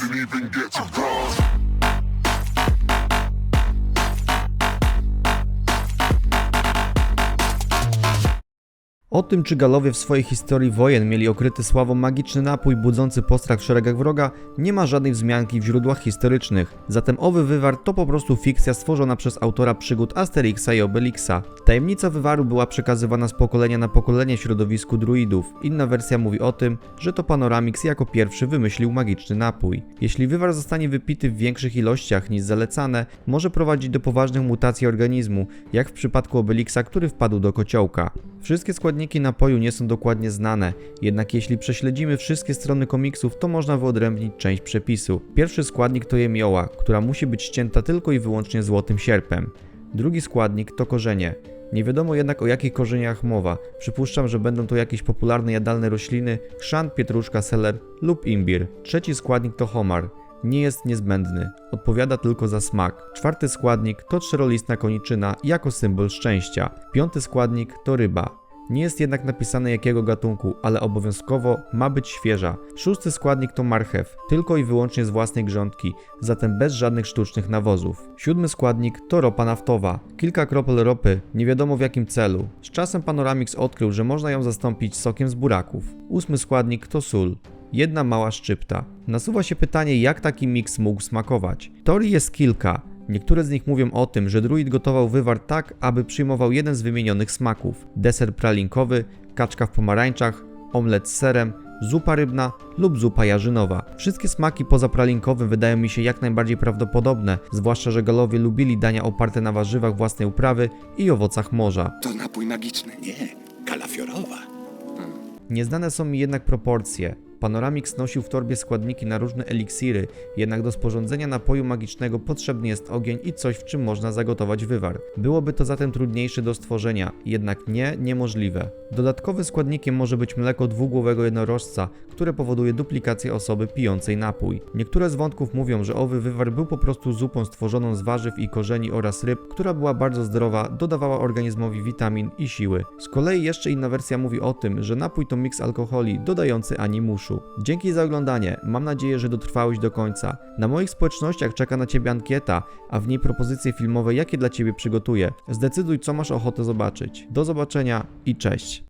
didn't even get to cross. O tym, czy Galowie w swojej historii wojen mieli okryty sławą magiczny napój budzący postrach w szeregach wroga, nie ma żadnej wzmianki w źródłach historycznych. Zatem owy wywar to po prostu fikcja stworzona przez autora przygód Asterixa i Obelixa. Tajemnica wywaru była przekazywana z pokolenia na pokolenie w środowisku druidów. Inna wersja mówi o tym, że to Panoramix jako pierwszy wymyślił magiczny napój. Jeśli wywar zostanie wypity w większych ilościach niż zalecane, może prowadzić do poważnych mutacji organizmu, jak w przypadku Obelixa, który wpadł do kociołka. Wszystkie składniki napoju nie są dokładnie znane, jednak jeśli prześledzimy wszystkie strony komiksów, to można wyodrębnić część przepisu. Pierwszy składnik to jemioła, która musi być ścięta tylko i wyłącznie złotym sierpem. Drugi składnik to korzenie. Nie wiadomo jednak o jakich korzeniach mowa. Przypuszczam, że będą to jakieś popularne jadalne rośliny, chrzan, pietruszka, seler lub imbir. Trzeci składnik to homar. Nie jest niezbędny, odpowiada tylko za smak. Czwarty składnik to czterolistna koniczyna jako symbol szczęścia. Piąty składnik to ryba. Nie jest jednak napisane jakiego gatunku, ale obowiązkowo ma być świeża. Szósty składnik to marchew, tylko i wyłącznie z własnej grządki, zatem bez żadnych sztucznych nawozów. Siódmy składnik to ropa naftowa, kilka kropel ropy, nie wiadomo w jakim celu. Z czasem Panoramix odkrył, że można ją zastąpić sokiem z buraków. Ósmy składnik to sól, jedna mała szczypta. Nasuwa się pytanie, jak taki miks mógł smakować. Teorii jest kilka. Niektóre z nich mówią o tym, że druid gotował wywar tak, aby przyjmował jeden z wymienionych smaków: deser pralinkowy, kaczka w pomarańczach, omlet z serem, zupa rybna lub zupa jarzynowa. Wszystkie smaki poza pralinkowym wydają mi się jak najbardziej prawdopodobne, zwłaszcza że galowie lubili dania oparte na warzywach własnej uprawy i owocach morza. To napój magiczny. Nie, kalafiorowa. Nieznane są mi jednak proporcje. Panoramix nosił w torbie składniki na różne eliksiry, jednak do sporządzenia napoju magicznego potrzebny jest ogień i coś, w czym można zagotować wywar. Byłoby to zatem trudniejsze do stworzenia, jednak nie niemożliwe. Dodatkowym składnikiem może być mleko dwugłowego jednorożca, które powoduje duplikację osoby pijącej napój. Niektóre z wątków mówią, że owy wywar był po prostu zupą stworzoną z warzyw i korzeni oraz ryb, która była bardzo zdrowa, dodawała organizmowi witamin i siły. Z kolei jeszcze inna wersja mówi o tym, że napój to miks alkoholi dodający animuszu. Dzięki za oglądanie, mam nadzieję, że dotrwałeś do końca. Na moich społecznościach czeka na Ciebie ankieta, a w niej propozycje filmowe, jakie dla Ciebie przygotuję. Zdecyduj, co masz ochotę zobaczyć. Do zobaczenia i cześć.